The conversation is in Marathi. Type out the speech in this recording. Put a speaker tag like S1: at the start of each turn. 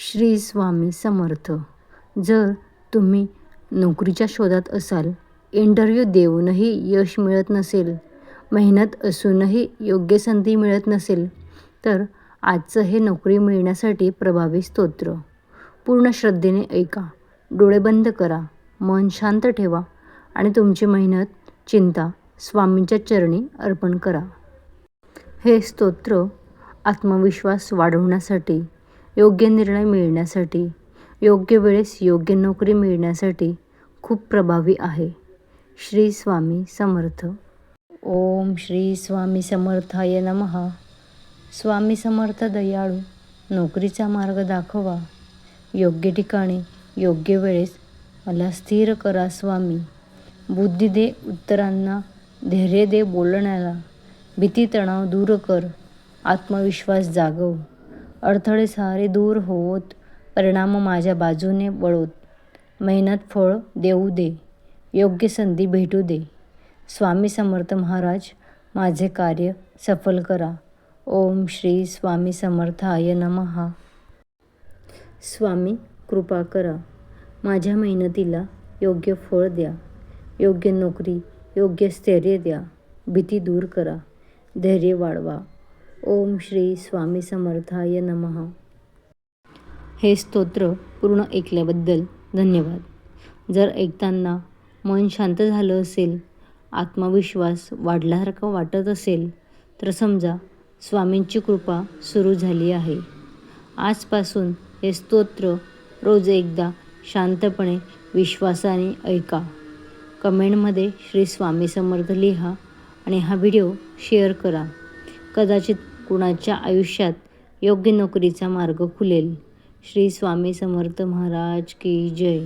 S1: श्री स्वामी समर्थ. जर तुम्ही नोकरीच्या शोधात असाल इंटरव्ह्यू देऊनही यश मिळत नसेल मेहनत असूनही योग्य संधी मिळत नसेल तर आजचं हे नोकरी मिळण्यासाठी प्रभावी स्तोत्र. पूर्ण श्रद्धेने ऐका डोळे बंद करा मन शांत ठेवा आणि तुमची मेहनत चिंता स्वामींच्या चरणी अर्पण करा. हे स्तोत्र आत्मविश्वास वाढवण्यासाठी योग्य निर्णय मिळण्यासाठी योग्य वेळेस योग्य नोकरी मिळण्यासाठी खूप प्रभावी आहे. श्री स्वामी समर्थ. ओम श्री स्वामी समर्थाय नमः. स्वामी समर्थ दयाळू नोकरीचा मार्ग दाखवा. योग्य ठिकाणी योग्य वेळेस मला स्थिर करा स्वामी. बुद्धी दे उत्तरांना धैर्य दे बोलण्याला. भीती तणाव दूर कर. आत्मविश्वास जागव. अडथळे सारे दूर होत परिणाम माझ्या बाजूने वळोत. मेहनत फळ देऊ दे योग्य संधी भेटू दे. स्वामी समर्थ महाराज माझे कार्य सफल करा. ओम श्री स्वामी समर्थाय नमहा स्वामी कृपा करा. माझ्या मेहनतीला योग्य फळ द्या. योग्य नोकरी योग्य स्थैर्य द्या. भीती दूर करा. धैर्य वाढवा. ओम श्री स्वामी समर्थाय नमः. हे स्तोत्र पूर्ण ऐकल्याबद्दल धन्यवाद. जर ऐकताना मन शांत झालं असेल आत्मविश्वास वाढल्यासारखं वाटत असेल तर समजा स्वामींची कृपा सुरू झाली आहे. आजपासून हे स्तोत्र रोज एकदा शांतपणे विश्वासाने ऐका. कमेंटमध्ये श्री स्वामी समर्थ लिहा आणि हा व्हिडिओ शेअर करा. कदाचित कुणाच्या आयुष्यात योग्य नोकरीचा मार्ग खुलेल. श्री स्वामी समर्थ महाराज की जय.